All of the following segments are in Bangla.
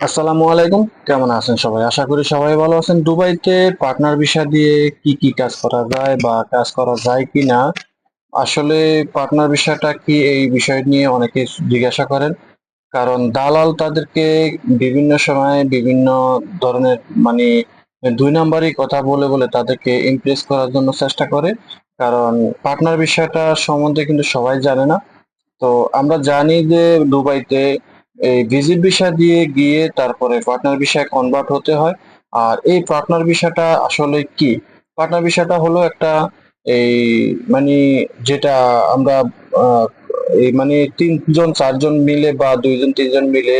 আসসালামু আলাইকুম। কেমন আছেন সবাই? আশা করি সবাই ভালো আছেন। দুবাইতে পার্টনার ভিসা দিয়ে কি কি কাজ করা যায় বা কাজ করা যায় কি না? আসলে পার্টনার ভিসাটা কি এই বিষয় নিয়ে অনেকে জিজ্ঞাসা করেন। কারণ দালাল তাদেরকে বিভিন্ন সময় বিভিন্ন ধরনের মানে দুই নাম্বারই কথা বলে বলে তাদেরকে ইমপ্রেস করার জন্য চেষ্টা করে। কারণ পার্টনার বিষয়টা সম্বন্ধে কিন্তু সবাই জানে না। তো আমরা জানি যে দুবাইতে এই ভিজিট ভিসা দিয়ে গিয়ে তারপরে পার্টনার ভিসায় কনভার্ট হতে হয়। আর এই পার্টনার ভিসাটা আসলে কি? পার্টনার ভিসাটা হলো একটা এই মানে যেটা আমরা এই মানে তিনজন, চারজন মিলে বা দুইজন, তিনজন মিলে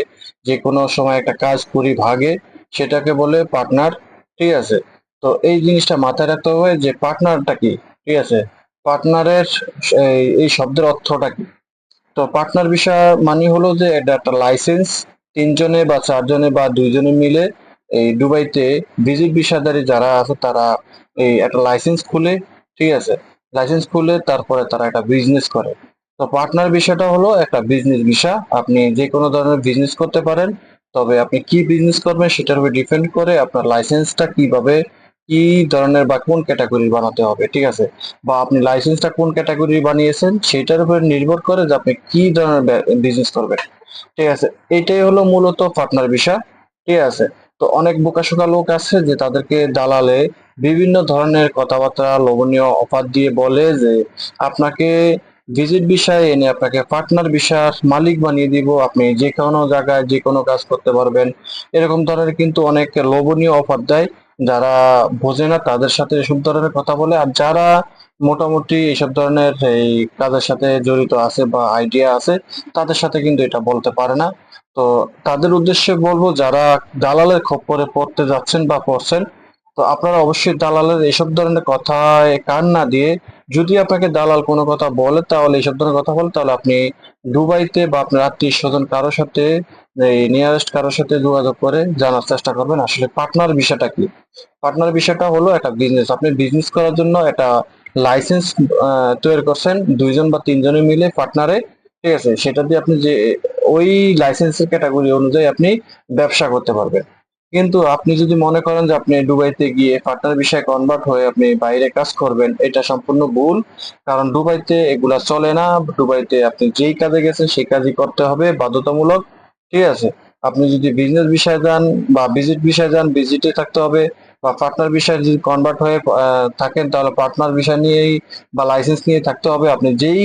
যে কোনো সময় একটা কাজ করি ভাগে, সেটাকে বলে পার্টনার ঠিক আছে? তো এই জিনিসটা মাথায় রাখতে হবে যে পার্টনারটা কি? ঠিক আছে? পার্টনারের এই শব্দের অর্থটা কি? তো পার্টনার বিষয় মানে হলো যে এটা একটা লাইসেন্স তিনজনে বা চারজনে বা দুইজনে মিলে এই দুবাইতে ভিজিট ভিসাদারি যারা আছে তারা এই একটা লাইসেন্স খুলে, ঠিক আছে? লাইসেন্স খুলে তারপরে তারা একটা বিজনেস করে। তো পার্টনার বিষয়টা হলো একটা বিজনেস ভিসা আপনি যে কোনো ধরনের বিজনেস করতে পারেন, তবে আপনি কি বিজনেস করবেন সেটার উপর ডিপেন্ড করে আপনার লাইসেন্সটা কীভাবে কি ধরনের বা কোন ক্যাটাগরির বানাতে হবে, ঠিক আছে? বা আপনি লাইসেন্সটা কোন ক্যাটাগরি বানিয়েছেন সেটার উপর নির্ভর করে যে আপনি কি ধরনের বিজনেস করবেন, ঠিক আছে? এটাই হলো মূলত পার্টনার বিষয় ঠিক আছে? তো অনেক বোকাশোকা লোক আছে যে তাদেরকে দালালে বিভিন্ন ধরনের কথাবার্তা, লোভনীয় অফার দিয়ে বলে যে আপনাকে ভিজিট বিষয়ে এনে আপনাকে পার্টনার বিষয়ের মালিক বানিয়ে দিব, আপনি যে কোনো জায়গায় যে কোনো কাজ করতে পারবেন। এরকম ধরনের কিন্তু অনেক লোভনীয় অফার দেয়। যারা বোঝে না, তাদের সাথে এসব ধরনের কথা বলে। আর যারা মোটামুটি এইসব ধরনের এই কাজের সাথে জড়িত আছে বা আইডিয়া আছে, তাদের সাথে কিন্তু এটা বলতে পারে না। তো তাদের উদ্দেশ্যে বলব, যারা দালালের খপ্পরে পড়তে যাচ্ছেন বা পড়ছেন তো আপনারা অবশ্যই দালালের এইসব ধরনের কথায় কান না দিয়ে যদি আপনাকে দালাল কোনো কথা বলে, তাহলে এইসব ধরনের কথা বলে, তাহলে আপনি দুবাইতে বা আপনার আত্মীয় স্বজন কারোর সাথে, এই নিয়ারেস্ট কারোর সাথে যোগাযোগ করে জানার চেষ্টা করবেন। আসলে পার্টনার বিষয়টা কি? পার্টনার বিষয়টা হলো একটা বিজনেস আপনি বিজনেস করার জন্য একটা লাইসেন্স তৈরি করছেন। দুইজন বা তিনজনে মিলে পার্টনারে ঠিক আছে? সেটা দিয়ে আপনি যে, ওই লাইসেন্সের ক্যাটাগরি অনুযায়ী আপনি ব্যবসা করতে পারবেন। কিন্তু আপনি যদি মনে করেন যে আপনি দুবাইতে গিয়ে পার্টনার বিষয়ে কনভার্ট হয়ে আপনি বাইরে কাজ করবেন, এটা সম্পূর্ণ ভুল। কারণ দুবাইতে এগুলা চলে না, দুবাইতে আপনি যেই কাজে গেছেন সেই কাজই করতে হবে, বাধ্যতামূলক। ঠিক আছে? আপনি যদি বিজনেস বিষয়ে যান বা ভিজিট বিষয়ে যান ভিজিটে থাকতে হবে বা পার্টনার বিষয়ে যদি কনভার্ট হয়ে থাকেন, তাহলে পার্টনার বিষয় নিয়েই বা লাইসেন্স নিয়ে থাকতে হবে। আপনি যেই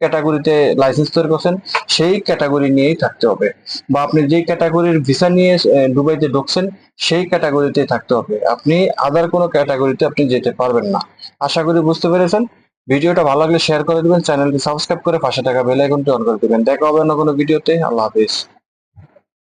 ক্যাটাগরিতে লাইসেন্স তৈরি করছেন, সেই ক্যাটাগরি নিয়েই থাকতে হবে। বা আপনি যে ক্যাটাগরির ভিসা নিয়ে দুবাইতে ঢুকছেন, সেই ক্যাটাগরিতে থাকতে হবে। আপনি আদার কোনো ক্যাটাগরিতে আপনি যেতে পারবেন না। আশা করি বুঝতে পেরেছেন। ভিডিওটা ভালো লাগলে শেয়ার করে দেবেন চ্যানেলটি সাবস্ক্রাইব করে পাশে থাকা বেল আইকনটি অন করে দেবেন। দেখা হবে অন্য কোনো ভিডিওতে আল্লাহ হাফিজ।